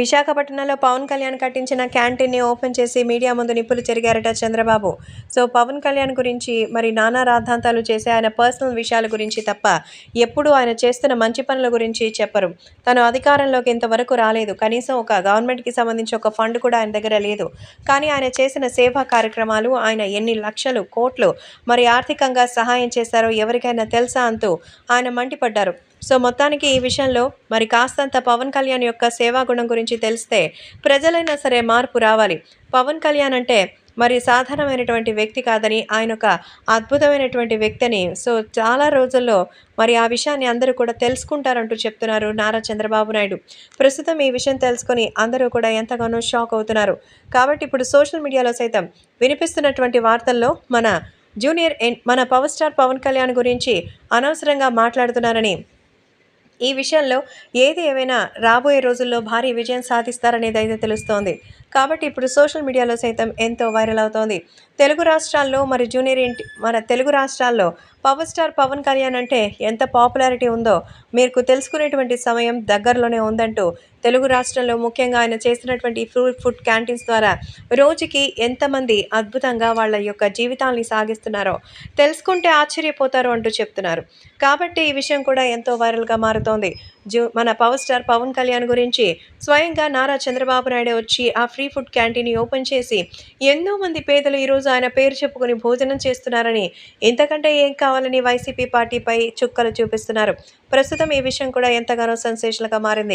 విశాఖపట్నంలో పవన్ కళ్యాణ్ కట్టించిన క్యాంటీన్ని ఓపెన్ చేసి మీడియా ముందు నిప్పులు చెరిగారట చంద్రబాబు. సో పవన్ కళ్యాణ్ గురించి మరి నానా రాద్ధాంతాలు చేసే ఆయన పర్సనల్ విషయాల గురించి తప్ప ఎప్పుడూ ఆయన చేస్తున్న మంచి పనుల గురించి చెప్పరు. తను అధికారంలోకి ఇంతవరకు రాలేదు. కనీసం ఒక గవర్నమెంట్కి సంబంధించి ఒక ఫండ్ కూడా ఆయన దగ్గర లేదు. కానీ ఆయన చేసిన సేవా కార్యక్రమాలు ఆయన ఎన్ని లక్షలు కోట్లు మరి ఆర్థికంగా సహాయం చేశారో ఎవరికైనా తెలుసా అంటూ ఆయన మండిపడ్డారు. సో మొత్తానికి ఈ విషయంలో మరి కాస్తంత పవన్ కళ్యాణ్ యొక్క సేవా గుణం గురించి తెలిస్తే ప్రజలైనా సరే మార్పు రావాలి. పవన్ కళ్యాణ్ అంటే మరి సాధారణమైనటువంటి వ్యక్తి కాదని ఆయన ఒక అద్భుతమైనటువంటి వ్యక్తిని సో చాలా రోజుల్లో మరి ఆ విషయాన్ని అందరూ కూడా తెలుసుకుంటారంటూ చెప్తున్నారు నారా చంద్రబాబు నాయుడు. ప్రస్తుతం ఈ విషయం తెలుసుకొని అందరూ కూడా ఎంతగానో షాక్ అవుతున్నారు. కాబట్టి ఇప్పుడు సోషల్ మీడియాలో సైతం వినిపిస్తున్నటువంటి వార్తల్లో మన జూనియర్ ఎన్ మన పవర్ స్టార్ పవన్ కళ్యాణ్ గురించి అనవసరంగా మాట్లాడుతున్నారని ఈ విషయంలో ఏది ఏమైనా రాబోయే రోజుల్లో భారీ విజయం సాధిస్తారనేది అయితే తెలుస్తోంది. కాబట్టి ఇప్పుడు సోషల్ మీడియాలో సైతం ఎంతో వైరల్ అవుతోంది. తెలుగు రాష్ట్రాల్లో మరి జూనియర్ ఎన్టీ మన తెలుగు రాష్ట్రాల్లో పవర్ స్టార్ పవన్ కళ్యాణ్ అంటే ఎంత పాపులారిటీ ఉందో మీకు తెలుసుకునేటువంటి సమయం దగ్గరలోనే ఉందంటూ తెలుగు రాష్ట్రంలో ముఖ్యంగా ఆయన చేసినటువంటి ఫ్రూట్ ఫుడ్ క్యాంటీన్స్ ద్వారా రోజుకి ఎంతమంది అద్భుతంగా వాళ్ళ యొక్క జీవితాల్ని సాగిస్తున్నారో తెలుసుకుంటే ఆశ్చర్యపోతారు అంటూ చెప్తున్నారు. కాబట్టి ఈ విషయం కూడా ఎంతో వైరల్గా మారుతోంది. జూ మన పవర్ స్టార్ పవన్ కళ్యాణ్ గురించి స్వయంగా నారా చంద్రబాబు నాయుడు వచ్చి ఆ free free food canteen open చేసి ఎన్నో మంది పేదలు ఈరోజు ఆయన పేరు చెప్పుకుని భోజనం చేస్తున్నారని ఇంతకంటే ఏం కావాలని వైసీపీ పార్టీపై చుక్కలు చూపిస్తున్నారు. ప్రస్తుతం ఈ విషయం కూడా ఎంతగానో సెన్సేషన్గా మారింది.